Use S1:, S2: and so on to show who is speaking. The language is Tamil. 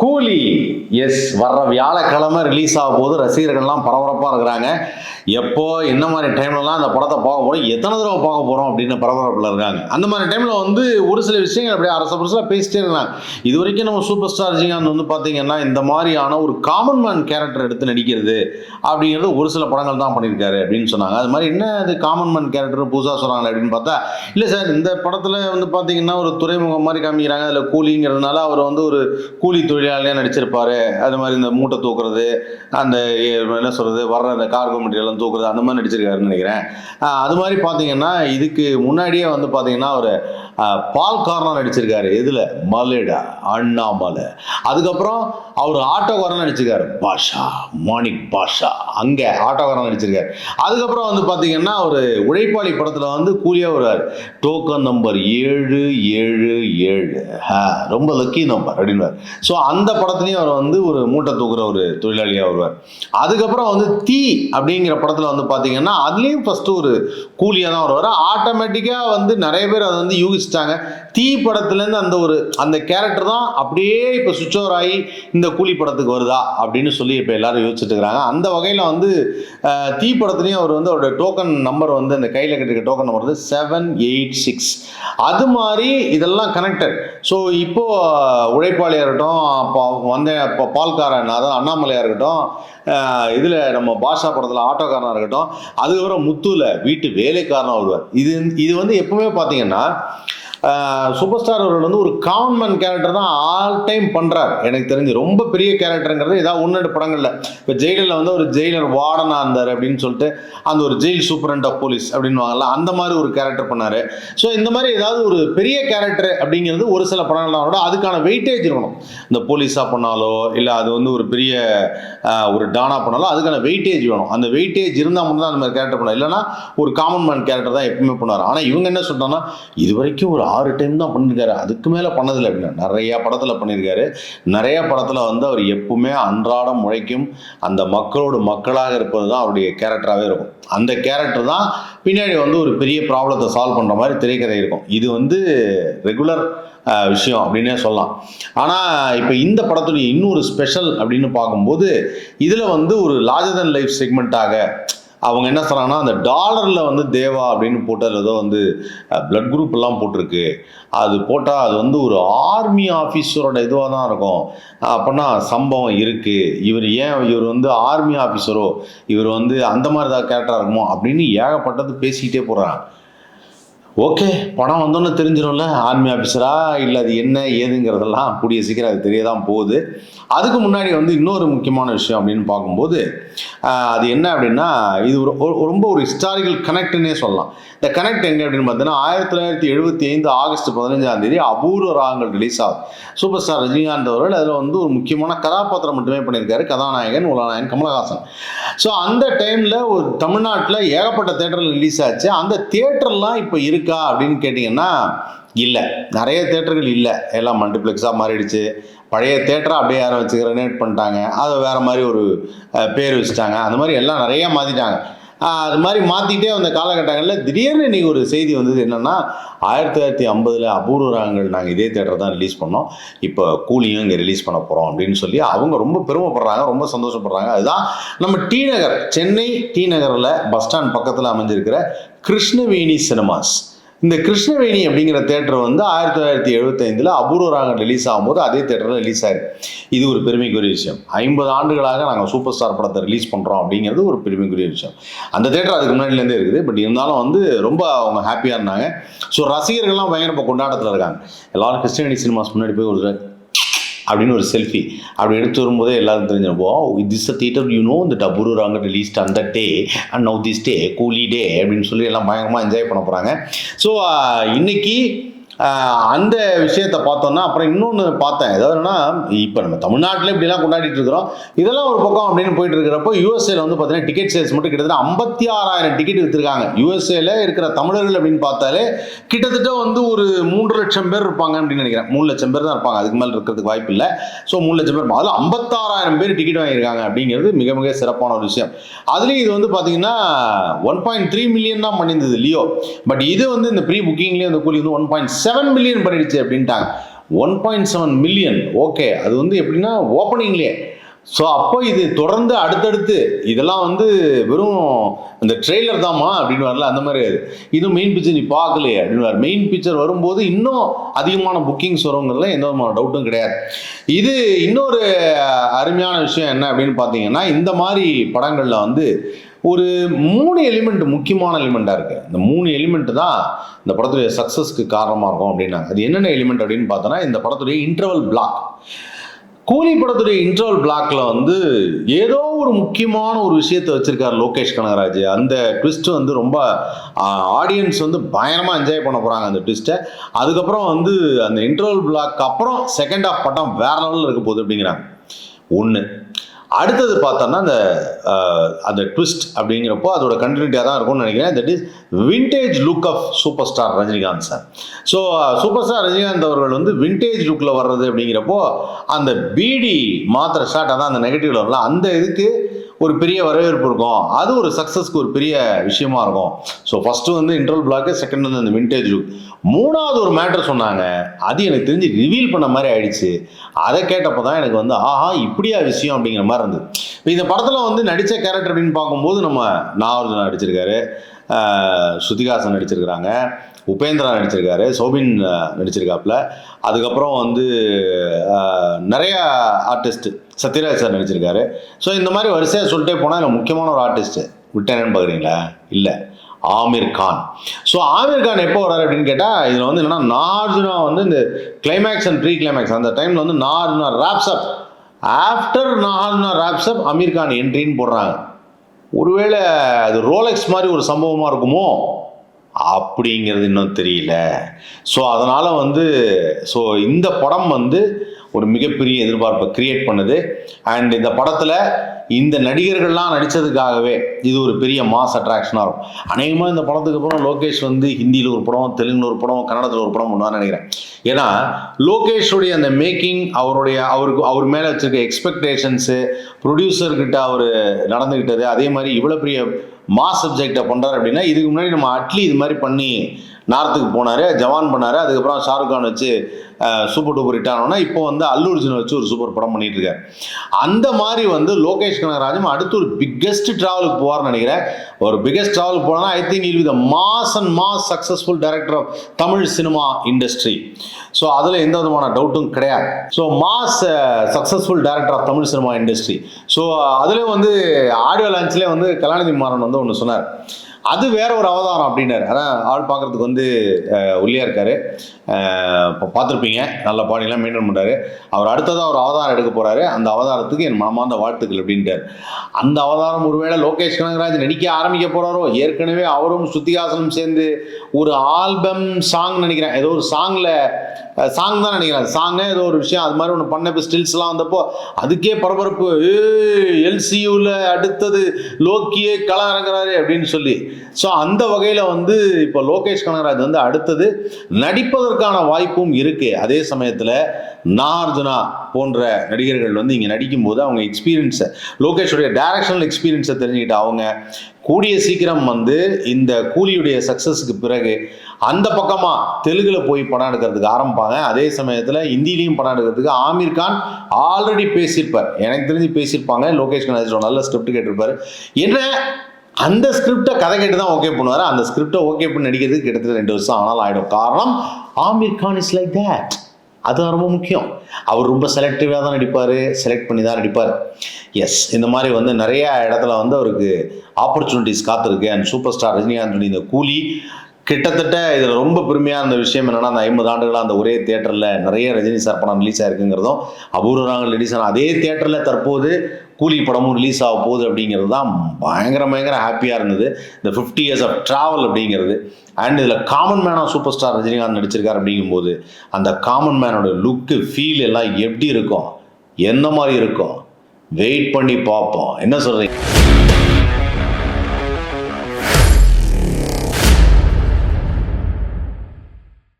S1: கூலி. எஸ் வர்ற வியாழக்கிழமை ரிலீஸ் ஆக போது ரசிகர்கள்லாம் பரபரப்பாக இருக்கிறாங்க. எப்போ என்ன மாதிரி டைம்லலாம் அந்த படத்தை பார்க்க போகிறோம் எத்தனை தடவை பார்க்க போகிறோம் அப்படின்னு பரபரப்பில் இருக்காங்க. அந்த மாதிரி டைமில் வந்து ஒரு சில விஷயங்கள் அப்படியே அரச புரசில் பேசிட்டே இருக்காங்க இது வரைக்கும் நம்ம சூப்பர் ஸ்டார் ரஜினிகாந்த் வந்து பார்த்தீங்கன்னா இந்த மாதிரியான ஒரு காமன் மேன் கேரக்டர் எடுத்து நடிக்கிறது அப்படிங்கிறது ஒரு சில படங்கள் தான் பண்ணியிருக்காரு அப்படின்னு சொன்னாங்க. அது மாதிரி என்ன அது காமன் மேன் கேரக்டர் புதுசாக சொல்கிறாங்க அப்படின்னு பார்த்தா இல்லை சார் இந்த படத்தில் வந்து பார்த்தீங்கன்னா ஒரு துறைமுகம் மாதிரி காமிக்கிறாங்க. அதில் கூலிங்கிறதுனால அவர் வந்து ஒரு கூலி தொழில் தொழிலாளியாக நடிச்சிருப்பாரு. அது மாதிரி இந்த மூட்டை தூக்குறது அந்த என்ன சொல்கிறது வர்ற அந்த கார்கோ மெட்டீரியல்லாம் தூக்குறது அந்த மாதிரி நடிச்சிருக்காருன்னு நினைக்கிறேன். அது மாதிரி பார்த்தீங்கன்னா இதுக்கு முன்னாடியே வந்து பார்த்தீங்கன்னா அவர் பால் கார்னர் நடிச்சிருக்காரு. எதில்? மலேடா அண்ணாமலை. அதுக்கப்புறம் அவர் ஆட்டோக்காரன் நடிச்சிருக்காரு. பாஷா மாணிக் பாஷா. அங்கே ஆட்டோக்காரன் நடிச்சிருக்காரு. அதுக்கப்புறம் வந்து பார்த்தீங்கன்னா ஒரு உழைப்பாளி படத்தில் வந்து கூலியாக வருவார். டோக்கன் நம்பர் ஏழு ஏழு ஏழு. ரொம்ப லக்கி நம்பர் அப்படின்வார் ஸோ அந்த படத்துலையும் அவர் வந்து ஒரு மூட்டை தூக்குற ஒரு தொழிலாளியாக வருவார். அதுக்கப்புறம் வந்து தீ அப்படிங்கிற படத்தில் வந்து பார்த்தீங்கன்னா அதுலேயும் ஃபஸ்ட்டு ஒரு கூலியாக தான் வருவார் ஆட்டோமேட்டிக்காக வந்து நிறைய பேர் அதை வந்து யூகிச்சிட்டாங்க தீ படத்துலேருந்து அந்த ஒரு அந்த கேரக்டர் தான் அப்படியே இப்போ சுவிட்ச் ஓவர் ஆகி இந்த கூலி படத்துக்கு வருதா அப்படின்னு சொல்லி இப்போ எல்லாரும் யோசிச்சுட்டு இருக்கிறாங்க அந்த வகையில் வந்து தீ படத்துலேயும் அவர் வந்து அவரோட டோக்கன் நம்பர் வந்து அந்த கையில் கட்டிருக்க டோக்கன் நம்பர் வந்து செவன் எயிட் சிக்ஸ் அது மாதிரி இதெல்லாம் கனெக்டட் ஸோ இப்போது உழைப்பாளியாக இருக்கட்டும் அப்போ வந்த இப்போ பால்காரன் அதாவது அண்ணாமலையாக இருக்கட்டும் இதில் நம்ம பாஷா படத்தில் ஆட்டோக்காரனாக இருக்கட்டும் அதுக்கப்புறம் முத்துவில் வீட்டு வேலைக்காரனாக வருவார் இது இது வந்து எப்பவுமே பார்த்தீங்கன்னா சூப்பர் ஸ்டார் அவர்கள் வந்து ஒரு காமன் மேன் கேரக்டர் தான் ஆல் டைம் பண்ணுறார் எனக்கு தெரிஞ்சு ரொம்ப பெரிய கேரக்டருங்கிறது ஏதாவது ஒன்று ரெண்டு படங்களில். இப்போ ஜெயிலில் வந்து ஒரு ஜெயிலர் வார்டனாக இருந்தார் அப்படின்னு சொல்லிட்டு அந்த ஒரு ஜெயில் சூப்பரண்ட் ஆஃப் போலீஸ் அப்படின்னு அந்த மாதிரி ஒரு கேரக்டர் பண்ணார். ஸோ இந்த மாதிரி ஏதாவது ஒரு பெரிய கேரக்டர் அப்படிங்கிறது ஒரு சில படங்கள்லாம் விட அதுக்கான வெயிட்டேஜ் இருக்கணும். இந்த போலீஸாக பண்ணாலோ இல்லை அது வந்து ஒரு பெரிய ஒரு டானா பண்ணாலோ அதுக்கான வெயிட்டேஜ் வேணும். அந்த வெயிட்டேஜ் இருந்தால் மட்டும் தான் அந்த மாதிரி கேரக்டர் பண்ணலாம். இல்லைனா ஒரு காமன் மேன் கேரக்டர் தான் எப்பவுமே பண்ணுவார். ஆனால் இவங்க என்ன சொல்கிறாங்கன்னா இது வரைக்கும் ஒரு ஆறு டைம் தான் பண்ணியிருக்காரு அதுக்கு மேலே பண்ணதில்லை. அப்படின்னா நிறையா படத்தில் பண்ணியிருக்காரு நிறைய படத்தில் வந்து அவர் எப்பவுமே அன்றாடம் உழைக்கும் அந்த மக்களோட மக்களாக இருப்பது தான் அவருடைய கேரக்டராகவே இருக்கும். அந்த கேரக்டர் தான் பின்னாடி வந்து ஒரு பெரிய ப்ராப்ளத்தை சால்வ் பண்ணுற மாதிரி திரைக்கதை இருக்கும். இது வந்து ரெகுலர் விஷயம் அப்படின்னே சொல்லலாம். ஆனால் இப்போ இந்த படத்துடைய இன்னொரு ஸ்பெஷல் அப்படின்னு பார்க்கும்போது இதில் வந்து ஒரு லார்ஜர் தன் லைஃப் செக்மெண்ட்டாக அவங்க என்ன சொல்கிறாங்கன்னா அந்த டாலரில் வந்து தேவா அப்படின்னு போட்டு அதில் ஏதோ வந்து பிளட் குரூப் எல்லாம் போட்டிருக்கு. அது போட்டால் அது வந்து ஒரு ஆர்மி ஆஃபீஸரோட இதுவாக தான் இருக்கும். அப்படின்னா சம்பவம் இருக்குது இவர் ஏன் இவர் வந்து ஆர்மி ஆஃபீஸரோ இவர் வந்து அந்த மாதிரி ஏதாவது கேரக்டராக இருக்குமோ? அப்படின்னு ஏகப்பட்டது பேசிக்கிட்டே போகிறாங்க ஓகே பணம் வந்தோன்னே தெரிஞ்சிடும்ல ஆர்மி ஆஃபீஸரா இல்லை அது என்ன ஏதுங்கிறதெல்லாம் கூடிய சீக்கிரம் அது தெரிய தான் போகுது. அதுக்கு முன்னாடி வந்து இன்னொரு முக்கியமான விஷயம் அப்படின்னு பார்க்கும்போது அது என்ன அப்படின்னா இது ஒரு ஒரு- ரொம்ப ஒரு ஹிஸ்டாரிக்கல் கனெக்ட்னே சொல்லலாம். இந்த கனெக்ட் எங்கே அப்படின்னு பார்த்தீங்கன்னா ஆயிரத்தி தொள்ளாயிரத்தி எழுபத்தி ஐந்து ஆகஸ்ட் பதினஞ்சாம் தேதி அபூர்வ ராகங்கள் ரிலீஸ் ஆகுது. சூப்பர் ஸ்டார் ரஜினிகாந்த் அவர்கள் அதில் வந்து ஒரு முக்கியமான கதாபாத்திரம் மட்டுமே பண்ணியிருக்காரு. கதாநாயகன் உலநாயகன் கமலஹாசன். ஸோ அந்த டைமில் ஒரு தமிழ்நாட்டில் ஏகப்பட்ட தேட்டரில் ரிலீஸ் ஆச்சு. அந்த தேட்டர்லாம் இப்போ இருக்கு. அப்படின்னு கேட்டிங்கன்னா இல்லை. நிறைய தேட்டர்கள் இல்லை. எல்லாம் மல்டிப்ளெக்ஸாக மாறிடுச்சு. பழைய தேட்டரை அப்படியே யாரும் வச்சு ரெனேட் பண்ணிட்டாங்க. அதை வேறு மாதிரி ஒரு பேர் வச்சுட்டாங்க. அந்த மாதிரி எல்லாம் நிறைய மாற்றிட்டாங்க அது மாதிரி மாற்றிக்கிட்டே வந்த காலகட்டங்களில் திடீர்னு இன்றைக்கி ஒரு செய்தி வந்தது என்னென்னா ஆயிரத்தி தொள்ளாயிரத்தி ஐம்பதில் அபூர்வ ராகங்கள் நாங்கள் இதே தேட்டர் தான் ரிலீஸ் பண்ணோம். இப்போ கூலியும் இங்கே ரிலீஸ் பண்ண போகிறோம் அப்படின்னு சொல்லி அவங்க ரொம்ப பெருமைப்படுறாங்க ரொம்ப சந்தோஷப்படுறாங்க. அதுதான் நம்ம டி நகர். சென்னை டி நகரில் பஸ் ஸ்டாண்ட் பக்கத்தில் அமைஞ்சிருக்கிற கிருஷ்ணவேணி சினிமாஸ் இந்த கிருஷ்ணவேணி அப்படிங்கிற தேட்டர் வந்து ஆயிரத்தி தொள்ளாயிரத்தி எழுபத்தைந்தில் அபூர்வ ராகம் ரிலீஸ் ஆகும்போது அதே தேட்டரில் ரிலீஸ் ஆயிருக்கு. இது ஒரு பெருமைக்குரிய விஷயம். ஐம்பது ஆண்டுகளாக நாங்கள் சூப்பர் ஸ்டார் படத்தை ரிலீஸ் பண்ணுறோம் அப்படிங்கிறது ஒரு பெருமைக்குரிய விஷயம். அந்த தேட்டர் அதுக்கு முன்னாடிலேருந்தே இருக்குது. பட் இருந்தாலும் வந்து ரொம்ப அவங்க ஹாப்பியாக இருந்தாங்க. ஸோ ரசிகர்கள்லாம் பயங்கர இப்போ கொண்டாட்டத்தில் இருக்காங்க. எல்லாரும் கிருஷ்ணவேணி சினிமாஸ் முன்னாடி போய் ஒரு அப்படின்னு ஒரு செல்ஃபி அப்படி எடுத்து வரும்போதே எல்லாரும் தெரிஞ்சிருப்போ this a theatre you know இந்த டபுரு ராங்க ரிலீஸ்ட் அந்த day and now this day Coolie day அப்படின்னு சொல்லி எல்லாம் பயங்கரமாக என்ஜாய் பண்ண போகிறாங்க ஸோ இன்னைக்கு அந்த விஷயத்த பார்த்தோன்னா அப்புறம் இன்னொன்று பார்த்தேன். எதாவதுன்னா இப்போ நம்ம தமிழ்நாட்டில் இப்படிலாம் கொண்டாடிட்டு இருக்கிறோம். இதெல்லாம் ஒரு பக்கம் அப்படின்னு போயிட்டு இருக்கிறப்போ யூஎஸ்ஏல வந்து பார்த்தீங்கன்னா டிக்கெட் சேல்ஸ் மட்டும் கிட்டத்தட்ட ஐம்பத்தி ஆறாயிரம் டிக்கெட் விற்றுருக்காங்க யூஎஸ்ஏல இருக்கிற தமிழர்கள் அப்படின்னு பார்த்தாலே கிட்டத்தட்ட வந்து ஒரு மூன்று லட்சம் பேர் இருப்பாங்க அப்படின்னு நினைக்கிறேன். மூணு லட்சம் பேர் தான் இருப்பாங்க. அதுக்கு மேலே இருக்கிறதுக்கு வாய்ப்பு இல்லை. ஸோ மூணு லட்சம் பேர் அதில் ஐம்பத்தாறாயிரம் பேர் டிக்கெட் வாங்கியிருக்காங்க அப்படிங்கிறது மிக மிக சிறப்பான ஒரு விஷயம். அதுலேயும் இது வந்து பார்த்தீங்கன்னா ஒன் பாயிண்ட் த்ரீ மில்லியன் தான் பண்ணியிருந்தது லியோ பட் இது வந்து இந்த ப்ரீ புக்கிங்லேயே அந்த கூலி வந்து one point seven seven million பண்ணிடுச்சு அப்படின்ட்டாங்க. One point seven million okay அது வந்து எப்படின்னா ஓப்பனிங்லேயே ஸோ அப்போ இது தொடர்ந்து அடுத்தடுத்து இதெல்லாம் வந்து வெறும் இந்த ட்ரெய்லர் தாம்மா அப்படின்னு வரல அந்த மாதிரி அது. இது மெயின் பிக்சர் நீ பார்க்கலையே அப்படின்னு மெயின் பிக்சர் வரும்போது இன்னும் அதிகமான புக்கிங்ஸ் வருங்கிறதுல எந்த விதமான டவுட்டும் கிடையாது. இது இன்னொரு அருமையான விஷயம் என்ன அப்படின்னு பார்த்தீங்கன்னா இந்த மாதிரி படங்களில் வந்து ஒரு மூணு எலிமெண்ட் முக்கியமான எலிமெண்ட்டாக இருக்குது இந்த மூணு எலிமெண்ட் தான் இந்த படத்துடைய சக்ஸஸ்க்கு காரணமாக இருக்கும் அப்படின்னாங்க. அது என்னென்ன எலிமெண்ட் அப்படின்னு பார்த்தோன்னா இந்த படத்துடைய இன்டர்வல் பிளாக் கூலி படத்துடைய இன்டர்வல் பிளாக்ல வந்து ஏதோ ஒரு முக்கியமான ஒரு விஷயத்தை வச்சிருக்காரு லோகேஷ் கனகராஜ். அந்த ட்விஸ்ட் வந்து ரொம்ப ஆடியன்ஸ் வந்து பயங்கரமாக என்ஜாய் பண்ண போகிறாங்க அந்த ட்விஸ்ட்டை அதுக்கப்புறம் வந்து அந்த இன்டர்வல் பிளாக் அப்புறம் செகண்ட் ஆஃப் படம் வேற லெவலில் இருக்க போகுது அப்படிங்கிறாங்க. ஒன்று அடுத்தது பார்த்தோம்னா அந்த அந்த ட்விஸ்ட் அப்படிங்கிறப்போ அதோட கண்டினியூட்டியாக தான் இருக்கும்னு நினைக்கிறேன். That is vintage look of super star Rajinikanth sir so super star Rajinikanth அவர்கள் வந்து விண்டேஜ் லுக்கில் வர்றது அப்படிங்கிறப்போ அந்த பீடி மாத்திர ஷாட் அதான் அந்த நெகட்டிவ்ல வரல அந்த இதுக்கு ஒரு பெரிய வரவேற்பு இருக்கும். அது ஒரு சக்ஸஸ்க்கு ஒரு பெரிய விஷயமா இருக்கும். ஸோ ஃபஸ்ட்டு வந்து இன்ட்ரல் பிளாக்கு செகண்ட் வந்து அந்த விண்டேஜ் லுக் மூணாவது ஒரு மேட்டர் சொன்னாங்க. அது எனக்கு தெரிஞ்சு ரிவீல் பண்ண மாதிரி ஆயிடுச்சு. அதை கேட்டப்போ தான் எனக்கு வந்து ஆஹா இப்படியா விஷயம்? அப்படிங்கிற மாதிரி இருந்தது. இப்போ இந்த படத்தில் வந்து நடித்த கேரக்டர் அப்படின்னு பார்க்கும்போது நம்ம நாகார்ஜுனா நடிச்சிருக்காரு. ஸ்ருதிகாசன் நடிச்சிருக்கிறாங்க. உபேந்திரா நடிச்சிருக்காரு. சோபின் நடிச்சிருக்காப்புல. அதுக்கப்புறம் வந்து நிறையா ஆர்டிஸ்ட் சத்யராஜ் சார் நடிச்சிருக்காரு. ஸோ இந்த மாதிரி வரிசையாக சொல்லிட்டே போனால் எனக்கு முக்கியமான ஒரு ஆர்டிஸ்ட்டு விட்டேனேன்னு பார்க்குறீங்களா இல்லை. ஆமீர் கான். ஸோ ஆமீர் கான் எப்போ வராரு அப்படின்னு கேட்டால் இதில் வந்து என்னன்னா நார்ஜுனா வந்து இந்த கிளைமேக்ஸ் அண்ட் ப்ரீ கிளைமேக்ஸ் அந்த டைமில் வந்து Nagarjuna wraps up after Nagarjuna wraps up Aamir Khan என்ட்ரின்னு போடுறாங்க. ஒருவேளை அது ரோலெக்ஸ் மாதிரி ஒரு சம்பவமாக இருக்குமோ? அப்படிங்கிறது இன்னும் தெரியல. ஸோ அதனால் வந்து ஸோ இந்த படம் வந்து ஒரு மிகப்பெரிய எதிர்பார்ப்பை கிரியேட் பண்ணுது. அண்ட் இந்த படத்தில் இந்த நடிகர்கள்லாம் நடித்ததுக்காகவே இது ஒரு பெரிய மாஸ் அட்ராக்ஷனாக இருக்கும். அநேகமாக இந்த படத்துக்கு அப்புறம் லோகேஷ் வந்து ஹிந்தியில் ஒரு படம் தெலுங்கில் ஒரு படம் கன்னடத்தில் ஒரு படம் பண்ணுவான்னு நினைக்கிறேன். ஏன்னா லோகேஷுடைய அந்த மேக்கிங் அவருடைய அவருக்கு அவர் மேலே வச்சிருக்க எக்ஸ்பெக்டேஷன்ஸு ப்ரொடியூசர்கிட்ட அவர் நடந்துக்கிட்டது அதே மாதிரி இவ்வளோ பெரிய மாஸ் சப்ஜெக்டை பண்ணுறாரு அப்படின்னா இதுக்கு முன்னாடி நம்ம அட்லி இது மாதிரி பண்ணி நார்த்துக்கு போனார் ஜவான் பண்ணார். அதுக்கப்புறம் ஷாருக் கான் வச்சு சூப்பர் டூப்பர் ஹிட் ஆனோன்னா இப்போ வந்து அல்லு அர்ஜுன் வச்சு ஒரு சூப்பர் படம் பண்ணிட்டு இருக்காரு அந்த மாதிரி வந்து லோகேஷ் கனகராஜும் அடுத்து ஒரு பிக்கெஸ்ட் ட்ராவலுக்கு போவார்னு நினைக்கிறேன். ஒரு பிக்கெஸ்ட் ட்ராவலுக்கு போனால் I think he'll the mass and mass successful director of Tamil cinema industry so அதில் எந்த விதமான டவுட்டும் கிடையாது. So mass successful director of Tamil cinema industry so அதுலேயும் வந்து ஆடியோ லான்ச்லேயே வந்து கலாநிதி மாறன் வந்து ஒன்று சொன்னார். அது வேற ஒரு அவதாரம் அப்படின்னாரு. அதான் ஆள் பார்க்கறதுக்கு வந்து அஹ், ஒல்லியா இருக்காரு. இப்போ பார்த்துருப்பீங்க. நல்ல பாடியெல்லாம் மெயின்டைன் பண்ணுறாரு அவர் அடுத்ததாக ஒரு அவதாரம் எடுக்க போறாரு. அந்த அவதாரத்துக்கு என் மனமார்ந்த வாழ்த்துக்கள் அப்படின்ட்டார். அந்த அவதாரம் ஒருவேளை லோகேஷ் கனகராஜ் நடிக்க ஆரம்பிக்க போறாரோ? ஏற்கனவே அவரும் ஸ்ருதிஹாசனும் சேர்ந்து ஒரு ஆல்பம் சாங் நினைக்கிறேன். ஏதோ ஒரு சாங்ல சாங் தான் நினைக்கிறேன். சாங்கு ஏதோ ஒரு விஷயம். அது மாதிரி ஒன்று பண்ண இப்போ ஸ்டில்ஸ்லாம் வந்தப்போ அதுக்கே பரபரப்பு. எல்சியூவில் அடுத்தது லோக்கியே களம் இறங்குறாரு அப்படின்னு சொல்லி. ஸோ அந்த வகையில் வந்து இப்போ லோகேஷ் கனகராஜ் வந்து அடுத்தது நடிப்பதற்கான வாய்ப்பும் இருக்குது அதே சமயத்தில் நாகார்ஜுனா போன்ற நடிகர்கள் வந்து இங்கே நடிக்கும்போது அவங்க எக்ஸ்பீரியன்ஸை லோகேஷுடைய டைரக்ஷனல் எக்ஸ்பீரியன்ஸை தெரிஞ்சுக்கிட்டு அவங்க கூடிய சீக்கிரம் வந்து இந்த கூலியுடைய சக்ஸஸுக்கு பிறகு அந்த பக்கமாக தெலுங்கில் போய் படம் எடுக்கிறதுக்கு ஆரம்பிப்பாங்க. அதே சமயத்தில் ஹிந்திலையும் படம் எடுக்கிறதுக்கு ஆமீர் கான் ஆல்ரெடி பேசியிருப்பார். எனக்கு தெரிஞ்சு பேசியிருப்பாங்க. லோகேஷ் கனகராஜ் நல்ல ஸ்கிரிப்ட் கேட்டிருப்பார். என்ன அந்த ஸ்கிரிப்டை கதை கேட்டு தான் ஓகே பண்ணுவார். அந்த ஸ்கிரிப்டை ஓகே பண்ணி நடிக்கிறதுக்கு கிட்டத்தட்ட ரெண்டு வருஷம் ஆனால் ஆகிடும் காரணம் Aamir Khan is like that அதுதான் ரொம்ப முக்கியம். அவர் ரொம்ப செலக்டிவாக தான் நடிப்பார். செலக்ட் பண்ணி தான் நடிப்பார். எஸ் இந்த மாதிரி வந்து நிறைய இடத்துல வந்து அவருக்கு ஆப்பர்ச்சுனிட்டிஸ் காத்திருக்கு. அண்ட் சூப்பர் ஸ்டார் ரஜினிகாந்த் இந்த கூலி கிட்டத்தட்ட இதில் ரொம்ப பெருமையாக இருந்த விஷயம் என்னென்னா அந்த ஐம்பது ஆண்டுகளாக அந்த ஒரே தேட்டரில் நிறைய ரஜினி சார் படம் ரிலீஸ் ஆயிருக்குங்கிறதும் அபூர்வ ரிலீஸ் ஆன அதே தேட்டரில் தற்போது கூலி படமும் ரிலீஸ் ஆக போகுது அப்படிங்கிறது தான் பயங்கர பயங்கர ஹாப்பியாக இருந்தது. இந்த ஃபிஃப்டி இயர்ஸ் ஆஃப் ட்ராவல் அப்படிங்கிறது அண்ட் இதில் காமன் மேனாக சூப்பர் ஸ்டார் ரஜினிகாந்த் நடிச்சிருக்கார் அப்படிங்கும்போது அந்த காமன் மேனோட லுக்கு ஃபீல் எல்லாம் எப்படி இருக்கும்? எந்த மாதிரி இருக்கும்? வெயிட் பண்ணி பார்ப்போம். என்ன சொல்கிறீங்க